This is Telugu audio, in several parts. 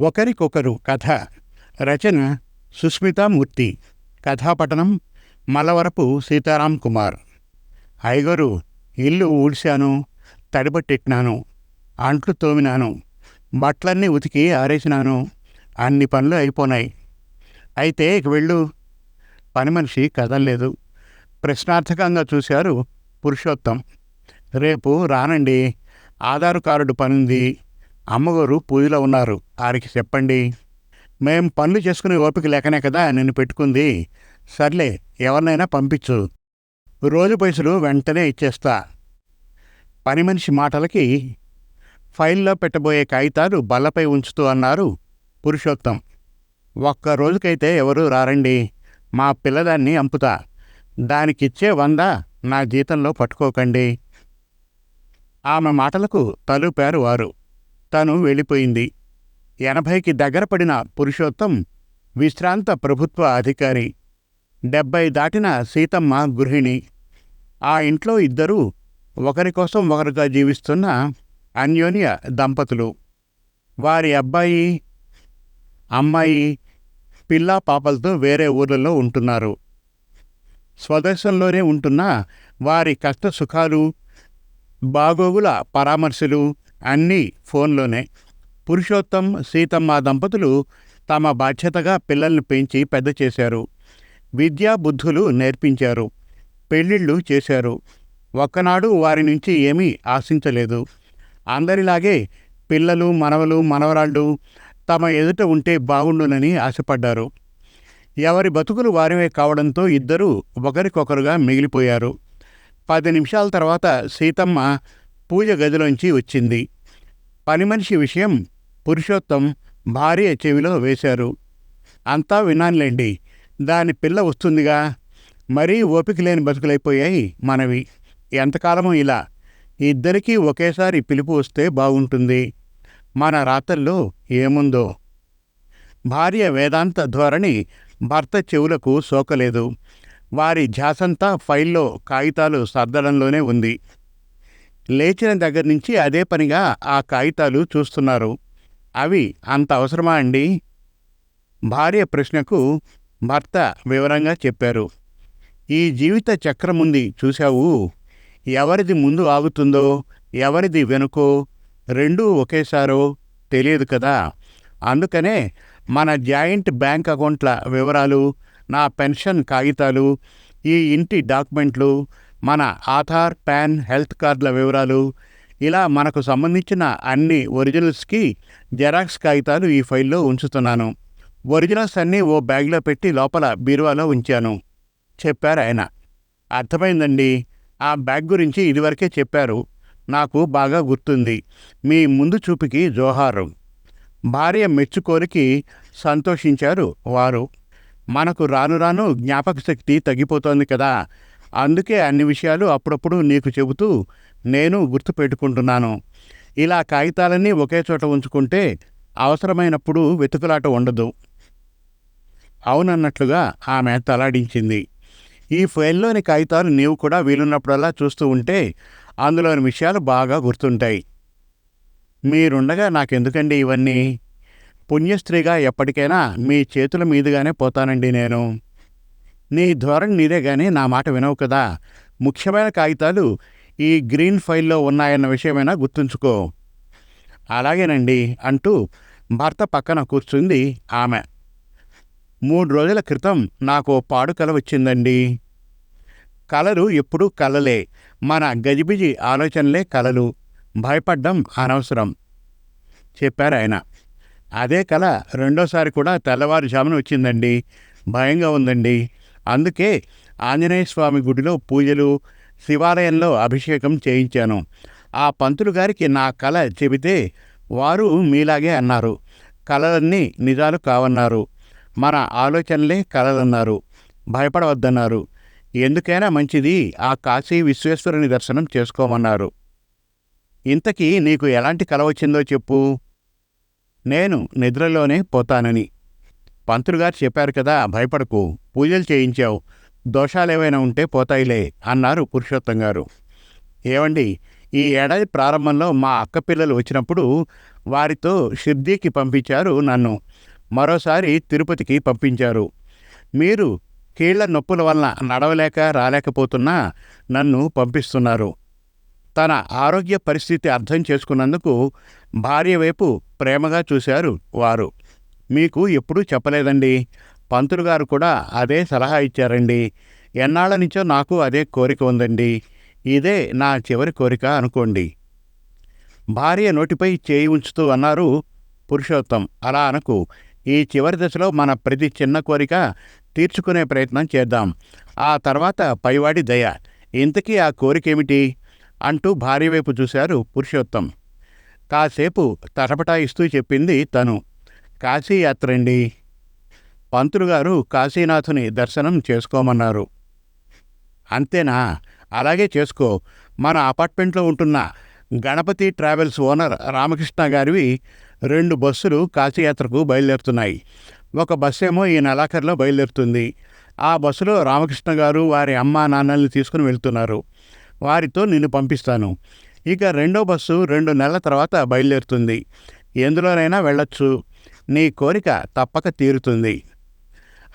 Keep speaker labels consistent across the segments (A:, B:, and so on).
A: ఒకరికొకరు కథ. రచన సుస్మితామూర్తి కథాపఠనం మలవరపు సీతారాం కుమార్. ఐగరు ఇల్లు ఊడ్చాను తడిబట్టెట్టినాను అంట్లు తోమినాను బట్టలన్నీ ఉతికి ఆరేసినాను అన్ని పనులు అయిపోనాయి. అయితే ఇక వెళ్ళు. పని మనిషి కదలలేదు ప్రశ్నార్థకంగా చూశారు పురుషోత్తం. రేపు రానండి. ఆధార్ కార్డు పనుంది. అమ్మగారు పూజలో ఉన్నారు. ఆరికి చెప్పండి. మేం పనులు చేసుకునే ఓపిక లేకనే కదా నిన్ను పెట్టుకుంది. సర్లే ఎవరినైనా పంపించు. రోజు పైసలు వెంటనే ఇచ్చేస్తా. పని మనిషి మాటలకి ఫైల్లో పెట్టబోయే కాగితాలు బల్లపై ఉంచుతూ అన్నారు పురుషోత్తం. ఒక్క రోజుకైతే ఎవరూ రారండి. మా పిల్లదాన్ని అంపుతా. దానికిచ్చే వంద నా జీతంలో పట్టుకోకండి. ఆమె మాటలకు తలుపారు వారు. తను వెళ్ళిపోయింది. ఎనభైకి దగ్గర పడిన పురుషోత్తం విశ్రాంత ప్రభుత్వ అధికారి. డెబ్బై దాటిన సీతమ్మ గృహిణి. ఆ ఇంట్లో ఇద్దరూ ఒకరి కోసం ఒకరుగా జీవిస్తున్న అన్యోన్య దంపతులు. వారి అబ్బాయి అమ్మాయి పిల్లా పాపలతో వేరే ఊర్లలో ఉంటున్నారు. స్వదేశంలోనే ఉంటున్న వారి కష్ట సుఖాలు బాగోగుల పరామర్శలు అన్నీ ఫోన్లోనే. పురుషోత్తం సీతమ్మ దంపతులు తమ బాధ్యతగా పిల్లల్ని పెంచి పెద్ద చేశారు. విద్యా బుద్ధులు నేర్పించారు. పెళ్ళిళ్ళు చేశారు. ఒక్కనాడు వారి నుంచి ఏమీ ఆశించలేదు. అందరిలాగే పిల్లలు మనవలు మనవరాళ్ళు తమ ఎదుట ఉంటే బాగుండునని ఆశపడ్డారు. ఎవరి బతుకులు వారివే కావడంతో ఇద్దరూ ఒకరికొకరుగా మిగిలిపోయారు. పది నిమిషాల తర్వాత సీతమ్మ పూజ గదిలోంచి వచ్చింది. పని మనిషి విషయం పురుషోత్తం భార్య చెవిలో వేశారు. అంతా వినానులేండి దాని పిల్ల వస్తుందిగా. మరీ ఓపిక లేని బతుకులైపోయాయి మనవి. ఎంతకాలమో ఇలా. ఇద్దరికీ ఒకేసారి పిలుపు వస్తే బాగుంటుంది. మన రాతల్లో ఏముందో. భార్య వేదాంత ధోరణి భర్త చెవులకు సోకలేదు. వారి ధ్యాసంతా ఫైల్లో కాగితాలు సర్దడంలోనే ఉంది. లేచిన దగ్గర నుంచి అదే పనిగా ఆ కాగితాలు చూస్తున్నారు. అవి అంత అవసరమా అండి? భార్య ప్రశ్నకు భర్త వివరంగా చెప్పారు. ఈ జీవిత చక్రం ఉంది చూశావు. ఎవరిది ముందు ఆగుతుందో ఎవరిది వెనుకో రెండూ ఒకేసారో తెలియదు కదా. అందుకనే మన జాయింట్ బ్యాంక్ అకౌంట్ల వివరాలు నా పెన్షన్ కాగితాలు ఈ ఇంటి డాక్యుమెంట్లు మన ఆధార్ పాన్ హెల్త్ కార్డుల వివరాలు ఇలా మనకు సంబంధించిన అన్ని ఒరిజినల్స్కి జెరాక్స్ కాగితాలు ఈ ఫైల్లో ఉంచుతున్నాను. ఒరిజినల్స్ అన్నీ ఓ బ్యాగ్లో పెట్టి లోపల బీరువాలో ఉంచాను చెప్పారు ఆయన. అర్థమైందండి. ఆ బ్యాగ్ గురించి ఇదివరకే చెప్పారు. నాకు బాగా గుర్తుంది. మీ ముందు చూపుకి జోహారు. భార్య మెచ్చుకోరికి సంతోషించారు వారు. మనకు రాను రాను జ్ఞాపక శక్తి తగ్గిపోతోంది కదా. అందుకే అన్ని విషయాలు అప్పుడప్పుడు నీకు చెబుతూ నేను గుర్తుపెట్టుకుంటున్నాను ఇలా కాగితాలన్నీ ఒకే చోట ఉంచుకుంటే అవసరమైనప్పుడు వెతుకులాట ఉండదు. అవునన్నట్లుగా ఆమె తలాడించింది. ఈ ఫైల్లోని కాగితాలు నీవు కూడా వీలున్నప్పుడల్లా చూస్తూ ఉంటే అందులోని విషయాలు బాగా గుర్తుంటాయి. మీరుండగా నాకెందుకండి ఇవన్నీ? పుణ్యస్త్రీగా ఎప్పటికైనా మీ చేతుల మీదుగానే పోతానండి నేను. నీ ధోరణి నీదే కానీ నా మాట వినవు కదా. ముఖ్యమైన కాగితాలు ఈ గ్రీన్ ఫైల్లో ఉన్నాయన్న విషయమైనా గుర్తుంచుకో. అలాగేనండి అంటూ భర్త పక్కన కూర్చుంది ఆమె. మూడు రోజుల క్రితం నాకు పాడుకల పాడు కల వచ్చిందండి. కలలు ఎప్పుడూ కలలే. మన గజిబిజి ఆలోచనలే కలలు. భయపడ్డం అనవసరం. చెప్పారు ఆయన. అదే కళ రెండోసారి కూడా తెల్లవారుజామున వచ్చిందండి. భయంగా ఉందండి. అందుకే ఆంజనేయ స్వామి గుడిలో పూజలు శివాలయంలో అభిషేకం చేయించాను. ఆ పంతులు గారికి నా కల చెబితే వారు మీలాగే అన్నారు. కళలన్నీ నిజాలు కావన్నారు. మన ఆలోచనలే కళలన్నారు భయపడవద్దన్నారు. ఎందుకైనా మంచిది ఆ కాశీ విశ్వేశ్వరుని దర్శనం చేసుకోమన్నారు. ఇంతకీ నీకు ఎలాంటి కల వచ్చిందో చెప్పు. నేను నిద్రలోనే పోతానని. పంతులు గారు చెప్పారు కదా భయపడకు పూజలు చేయించావు దోషాలేవైనా ఉంటే పోతాయిలే అన్నారు పురుషోత్తం గారు. ఏమండి ఈ ఏడాది ప్రారంభంలో మా అక్క పిల్లలు వచ్చినప్పుడు వారితో షిర్దీకి పంపించారు నన్ను మరోసారి తిరుపతికి పంపించారు. మీరు కీళ్ళ నొప్పుల వలన నడవలేక రాలేకపోతున్నా నన్ను పంపిస్తున్నారు. తన ఆరోగ్య పరిస్థితి అర్థం చేసుకున్నందుకు భార్య వైపు ప్రేమగా చూశారు వారు. మీకు ఎప్పుడూ చెప్పలేదండి. పంతులు గారు కూడా అదే సలహా ఇచ్చారండి. ఎన్నాళ్ళ నుంచో నాకు అదే కోరిక ఉందండి. ఇదే నా చివరి కోరిక అనుకోండి. భార్య నోటిపై చేయి ఉంచుతూ అన్నారు పురుషోత్తం అలా అనకు. ఈ చివరి దశలో మన ప్రతి చిన్న కోరిక తీర్చుకునే ప్రయత్నం చేద్దాం. ఆ తర్వాత పైవాడి దయ. ఇంతకీ ఆ కోరికేమిటి? అంటూ భార్య వైపు చూశారు పురుషోత్తం. కాసేపు తటపటాయిస్తూ చెప్పింది తను. కాశీయాత్ర అండి పంతులు గారు కాశీనాథుని దర్శనం చేసుకోమన్నారు. అంతేనా? అలాగే చేసుకో. మన అపార్ట్మెంట్లో ఉంటున్న గణపతి ట్రావెల్స్ ఓనర్ రామకృష్ణ గారివి రెండు బస్సులు కాశీయాత్రకు బయలుదేరుతున్నాయి. ఒక బస్సు ఏమో ఈ నెలాఖరులో బయలుదేరుతుంది. ఆ బస్సులో రామకృష్ణ గారు వారి అమ్మా నాన్నల్ని తీసుకుని వెళ్తున్నారు. వారితో నిన్ను పంపిస్తాను. ఇక రెండో బస్సు రెండు నెలల తర్వాత బయలుదేరుతుంది. ఎందులోనైనా వెళ్ళొచ్చు. నీ కోరిక తప్పక తీరుతుంది.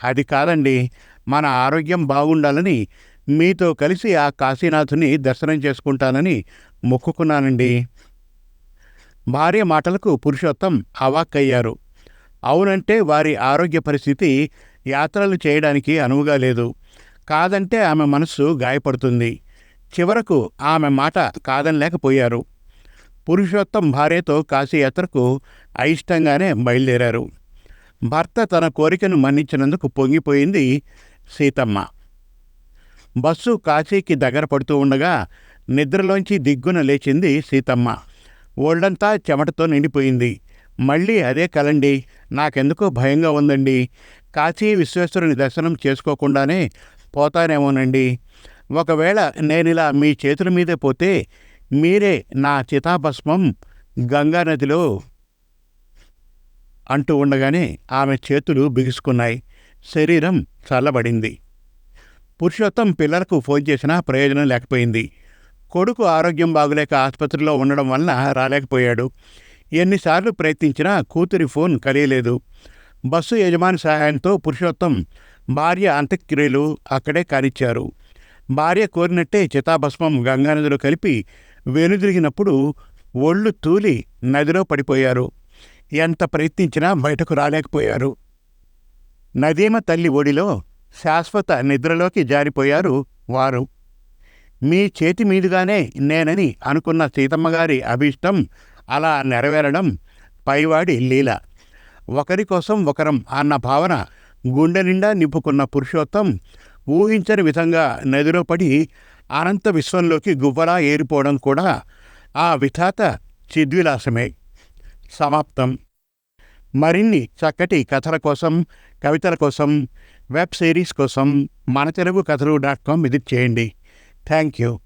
A: అది కాదండి మన ఆరోగ్యం బాగుండాలని మీతో కలిసి ఆ కాశీనాథుని దర్శనం చేసుకుంటానని మొక్కుకున్నానండి. భార్య మాటలకు పురుషోత్తం అవాక్కయ్యారు. అవునంటే వారి ఆరోగ్య పరిస్థితి యాత్రలు చేయడానికి అనువుగా లేదు. కాదంటే ఆమె మనస్సు గాయపడుతుంది. చివరకు ఆమె మాట కాదనలేకపోయారు. పురుషోత్తం భార్యతో కాశీయాత్రకు అయిష్టంగానే బయలుదేరారు. భర్త తన కోరికను మన్నించినందుకు పొంగిపోయింది సీతమ్మ. బస్సు కాశీకి దగ్గర పడుతూ ఉండగా నిద్రలోంచి దిగ్గున లేచింది సీతమ్మ. ఒళ్ళంతా చెమటతో నిండిపోయింది. మళ్ళీ అదే కలండి నాకెందుకో భయంగా ఉందండి. కాశీ విశ్వేశ్వరుని దర్శనం చేసుకోకుండానే పోతానేమోనండి. ఒకవేళ నేనిలా మీ చేతుల మీదే పోతే మీరే నా చితాభస్మం గంగానదిలో అంటూ ఉండగానే ఆమె చేతులు బిగుసుకున్నాయి. శరీరం చల్లబడింది. పురుషోత్తం పిల్లలకు ఫోన్ చేసినా ప్రయోజనం లేకపోయింది. కొడుకు ఆరోగ్యం బాగులేక ఆసుపత్రిలో ఉండడం వలన రాలేకపోయాడు. ఎన్నిసార్లు ప్రయత్నించినా కూతురి ఫోన్ కలియలేదు. బస్సు యజమాని సహాయంతో పురుషోత్తం భార్య అంత్యక్రియలు అక్కడే కానిచ్చారు. భార్య కోరినట్టే చితాభస్మం గంగానదిలో కలిపి వెనుదిరిగినప్పుడు ఒళ్ళు తూలి నదిలో పడిపోయారు. ఎంత ప్రయత్నించినా బయటకు రాలేకపోయారు. నదీమ తల్లి ఒడిలో శాశ్వత నిద్రలోకి జారిపోయారు వారు. మీ చేతి మీదుగానే నేనని అనుకున్న సీతమ్మగారి అభీష్టం అలా నెరవేరడం పైవాడి లీల. ఒకరి కోసం ఒకరం అన్న భావన గుండె నిండా నింపుకున్న పురుషోత్తం ఊహించని విధంగా నదిలో పడి అనంత విశ్వంలోకి గువ్వలా ఏరిపోవడం కూడా ఆ విధాత చిద్విలాసమే. సమాప్తం. మరిన్ని చక్కటి కథల కోసం కవితల కోసం వెబ్ సిరీస్ కోసం మన తెలుగు కథలు డాట్ కామ్ విజిట్ చేయండి. Thank you